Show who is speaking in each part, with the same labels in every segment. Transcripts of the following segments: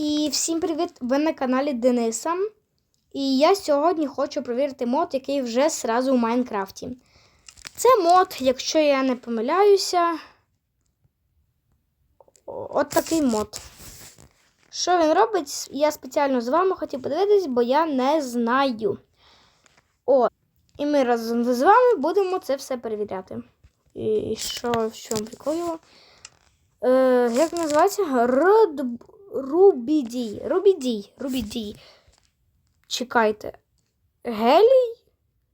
Speaker 1: І всім привіт! Ви на каналі Дениса. І я сьогодні хочу провірити мод, який вже зразу у Майнкрафті. Це мод, якщо я не помиляюся. От такий мод. Що він робить? Я спеціально з вами хотів подивитись, бо я не знаю. О, і ми разом з вами будемо це все перевіряти. І що в чому прикольно? Е, як називається? Род... Рубідій. Рубідій. Рубідій. Чекайте. Гелій?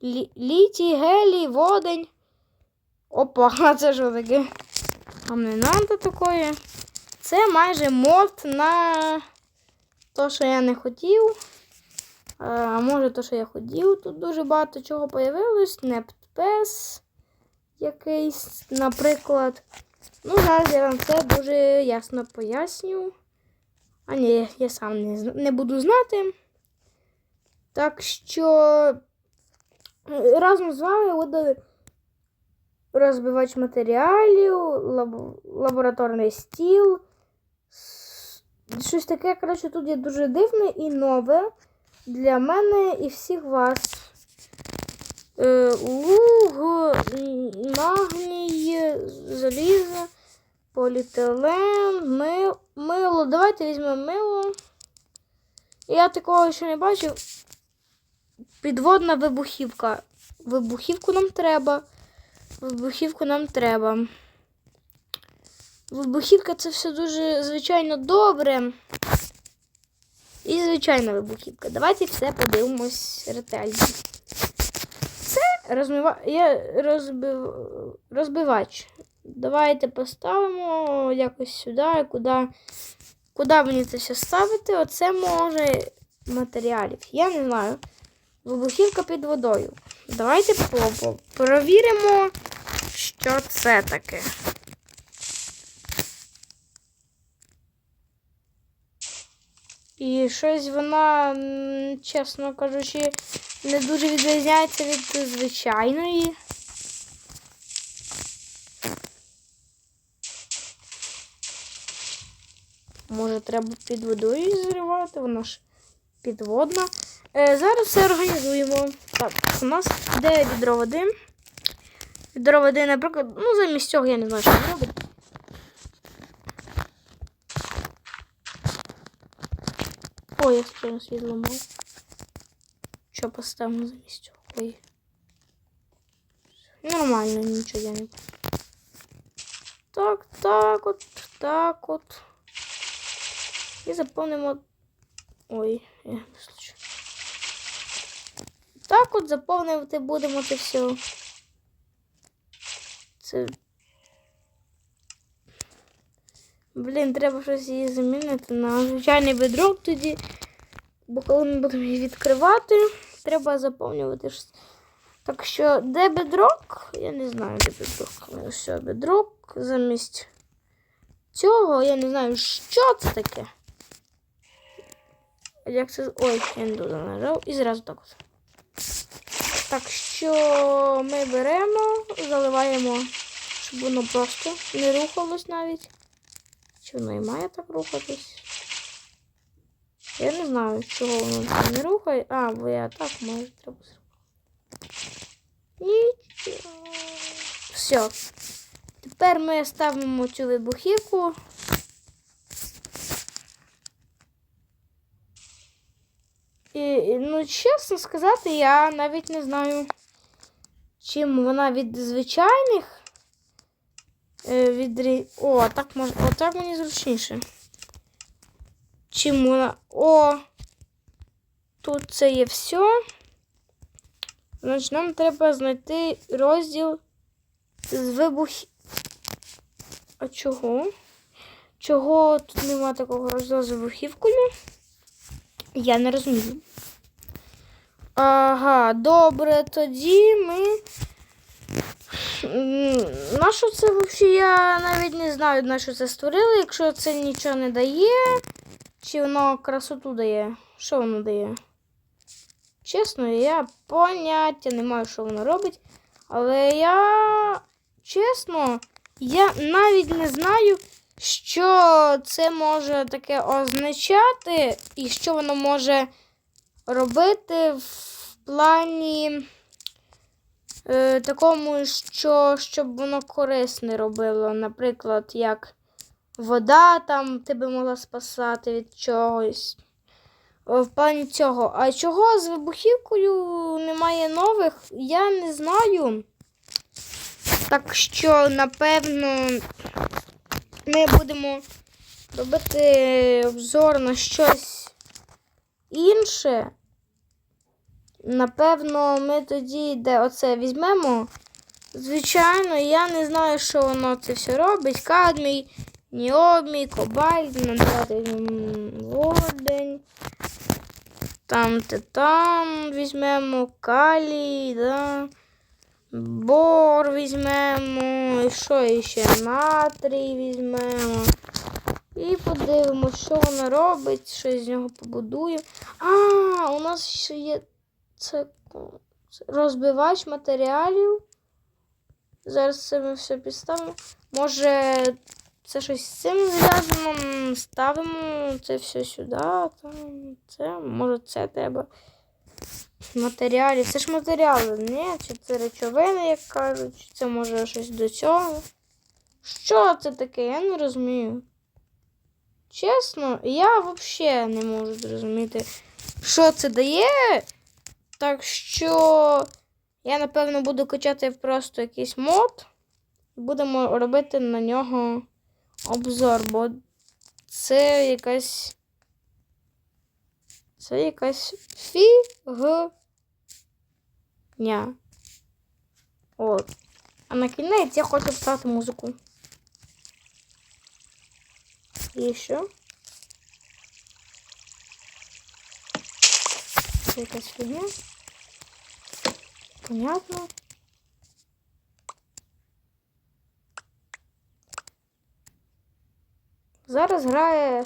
Speaker 1: Лі... Літій, гелій, водень. Опа, а це що таке? Нам не надо такое. Це майже мод на то, що я не хотів. Е, А може, то, що я хотів. Тут дуже багато чого появилось. Нептпес якийсь, наприклад. Ну, зараз я вам це дуже ясно поясню. А ні, я сам не, не буду знати. Так що разом з вами буде розбивач матеріалів, лаб- лабораторний стіл. Щось таке, коротше, тут є дуже дивне і нове для мене і всіх вас. Е, луг, магній, залізо, поліетилен, мил, мило. Давайте візьмемо мило. Я такого ще не бачив. Підводна вибухівка. Вибухівку нам треба. Вибухівку нам треба. Вибухівка це все дуже звичайно добре. І звичайна вибухівка. Давайте все подивимось ретельно. Це розмива... є розбив... розбивач. Давайте поставимо якось сюди, куди, куди мені це все ставити. Оце може матеріалів. Я не знаю. Вибухівка під водою. Давайте перевіримо, що це таке. І щось вона, чесно кажучи, не дуже відрізняється від звичайної. Може, треба під водою її зривати, вона ж підводна. Е, зараз все організуємо. Так, у нас йде відро води. Відро води, наприклад, ну замість цього я не знаю, що він робить. Ой, я спину світло мав. Що поставимо замість цього? Ой. Нормально, нічого я не. Так, так от, так от. І заповнимо. Ой, я не случайно. Так от заповнювати будемо це все. Це. Блін, треба щось її замінити на звичайний бедрок тоді. Бо коли ми будемо її відкривати, треба заповнювати. щось. Так що, де бедрок? Я не знаю, де бедрок. Все, бедрок замість цього, я не знаю, що це таке. Як це. Ой, я не туди нажав. І зразу так от. Так що ми беремо, заливаємо, щоб воно просто не рухалось навіть. Чи воно і має так рухатись? Я не знаю, чого воно не рухає. А, бо я так маю треба зробити. Нічого. Все. Тепер ми ставимо цю вибухівку. І, і, ну, чесно сказати, я навіть не знаю, чим вона від звичайних. Е, від... О, так мож... О, так мені зручніше. Чим вона. О! Тут це є все. Значить, нам треба знайти розділ з вибух. А чого? Чого тут нема такого розділу з вибухівкою? Я не розумію. Ага, добре, тоді ми. На що це взагалі? Я навіть не знаю, на що це створили. Якщо це нічого не дає, чи воно красоту дає. Що воно дає? Чесно, я поняття не маю, що воно робить. Але я чесно, я навіть не знаю, що це може таке означати, і що воно може робити в плані е, такому, що щоб воно корисне робило. Наприклад, як вода там тебе могла спасати від чогось. В плані цього. А чого з вибухівкою немає нових, я не знаю. Так що, напевно, ми будемо робити обзор на щось інше. Напевно, ми тоді, де оце візьмемо. Звичайно, я не знаю, що воно це все робить. Кадмій, ніомій, кобальт, водень. Там титан візьмемо, калій, да. Бор візьмемо. І що ще? Натрій візьмемо. І подивимося, що воно робить, що з нього побудуємо. А, у нас ще є це, розбивач матеріалів. Зараз це ми все підставимо. Може, це щось з цим зв'язано. Ставимо це все сюди. Це, може, це треба. Матеріалі. Це ж матеріали, ні? Чи це речовини, як кажуть, чи це може щось до цього. Що це таке? Я не розумію. Чесно, я взагалі не можу зрозуміти, що це дає. Так що я, напевно, буду качати просто якийсь мод. Будемо робити на нього обзор, бо це якась. Це якась фігня. От. А на кінець я хочу вставити музику. І що? Це якась фігня. Понятно. Зараз грає.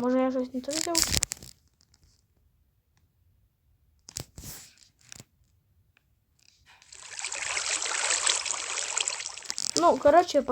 Speaker 1: Може я щось не то взяв? Ну, коротше,